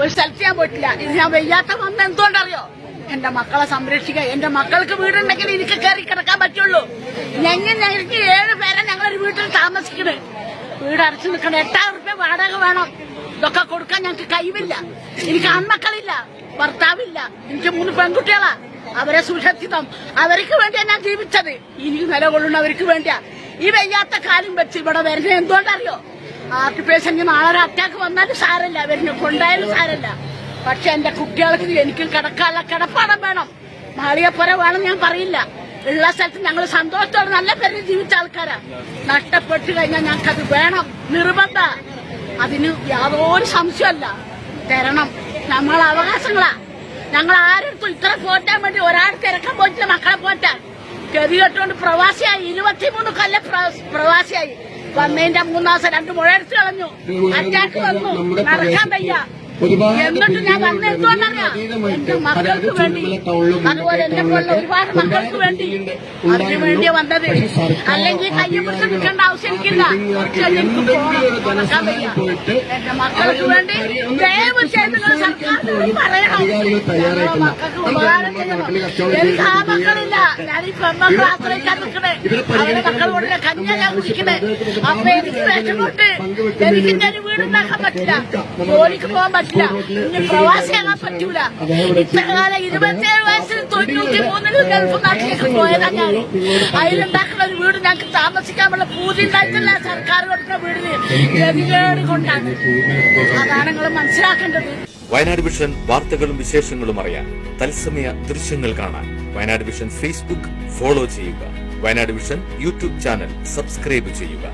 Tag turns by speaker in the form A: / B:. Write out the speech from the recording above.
A: ഒരു സ്ഥലത്ത് ഞാൻ പോയിട്ടില്ല. ഇത് ഞാൻ വയ്യാത്ത വന്ന എന്തുകൊണ്ടറിയോ? എന്റെ മക്കളെ സംരക്ഷിക്കുക എന്റെ മക്കൾക്ക് വീടുണ്ടെങ്കിൽ എനിക്ക് കയറി കിടക്കാൻ പറ്റുള്ളൂ. ഞങ്ങൾ ഞങ്ങൾക്ക് ഏഴ് പേരെ ഞങ്ങളൊരു വീട്ടിൽ താമസിക്കണേ. വീട് അടച്ചു നിൽക്കണം. എട്ടായിരം റുപ്യ വാടക വേണം. ഇതൊക്കെ കൊടുക്കാൻ ഞങ്ങൾക്ക് കഴിവില്ല. എനിക്ക് ആൺമക്കളില്ല ഭർത്താവില്ല എനിക്ക് മൂന്ന് പെൺകുട്ടികളാ. അവരെ സുരക്ഷിതം. അവർക്ക് വേണ്ടിയാ ഞാൻ ജീവിച്ചത്. ഇനി നിലകൊള്ളുന്നവർക്ക് വേണ്ടിയാ. ഈ വയ്യാത്ത കാലം വെച്ച് ഇവിടെ വരുന്നത് എന്തുകൊണ്ടറിയോ? പേഷ്യന്റ് നാളെ അറ്റാക്ക് വന്നാലും സാരല്ല വരുന്നു കൊണ്ടായാലും സാരല്ല പക്ഷെ എന്റെ കുട്ടികൾക്ക് എനിക്ക് കിടക്കാനുള്ള കിടപ്പാടം വേണം. മാളികപ്പുര വേണം ഞാൻ പറയില്ല. ഉള്ള സ്ഥലത്ത് ഞങ്ങൾ സന്തോഷത്തോടെ നല്ല പേര് ജീവിച്ച ആൾക്കാരാ. നഷ്ടപ്പെട്ടു കഴിഞ്ഞാൽ ഞങ്ങൾക്കത് വേണം. നിർബന്ധ. അതിന് യാതൊരു സംശയമല്ല. തരണം. നമ്മൾ അവകാശങ്ങളാ. ഞങ്ങൾ ആരെടുത്തും ഇത്ര പോറ്റാൻ വേണ്ടി ഒരാൾ തിരക്കാൻ പോയിട്ടില്ല മക്കളെ പോറ്റാൻ. ഗതികെട്ടുകൊണ്ട് പ്രവാസിയായി. ഇരുപത്തിമൂന്ന് കൊല്ലം പ്രവാസിയായി. വന്നതിന്റെ മൂന്നാസം രണ്ട് മുഴ എടുത്തു കളഞ്ഞു അറ്റാക്ക് വന്നു. നടക്കാൻ വയ്യ. എന്നിട്ട് ഞാൻ വന്ന എന്തുകൊണ്ടറിയാം എന്റെ മക്കൾക്ക് വേണ്ടി. അതുപോലെ എന്നെ പോലുള്ള ഒരുപാട് മക്കൾക്ക് വേണ്ടി അതിനു വേണ്ടി വന്നത് അല്ലെങ്കിൽ കൈ പിടിച്ച് നിൽക്കേണ്ട ആവശ്യം എനിക്കില്ല എനിക്ക് പോകണം വയ്യ. എന്റെ മക്കൾക്ക് വേണ്ടി ദയവ് ചെയ്ത് സർക്കാർ പറയണം. മക്കൾക്ക് എനിക്ക് ആ മക്കളില്ല ഞാൻ ഈ പെൺമക്കൾ ആശ്രയിക്കാൻ നിൽക്കണേ. അവരുടെ മക്കളോട് കഞ്ഞ ഞാൻ കുടിക്കണേ. അപ്പൊ എനിക്ക് വിഷമുണ്ട് എനിക്ക് എന്റെ ഒരു വീടുണ്ടാക്കാൻ പറ്റില്ല. ജോലിക്ക് പോകാൻ പറ്റില്ല. ഇനി പ്രവാസിയാകാൻ പറ്റൂല. ഇത്ര കാലം ഇരുപത്തിയേഴ് വയസ്സിൽ തൊണ്ണൂറ്റി മൂന്നിൽ ഗൾഫ് നാട്ടിലേക്ക് പോയതാ ഞാൻ അതിലുണ്ടാക്കുന്ന ഒരു വീട് ഞങ്ങൾക്ക് താമസിക്കാനുള്ള പൂതി ഉണ്ടായിട്ടില്ല. സർക്കാർ കൊടുക്കുന്ന വീടിന് ഗതികേട് കൊണ്ടാണ്. അതാണ് നിങ്ങൾ മനസ്സിലാക്കേണ്ടത്.
B: വയനാട് വിഷൻ വാർത്തകളും വിശേഷങ്ങളും അറിയാൻ തത്സമയ ദൃശ്യങ്ങൾ കാണാൻ വയനാട് വിഷൻ ഫേസ്ബുക്ക് ഫോളോ ചെയ്യുക. Wayanad vision YouTube channel subscribe ചെയ്യുക.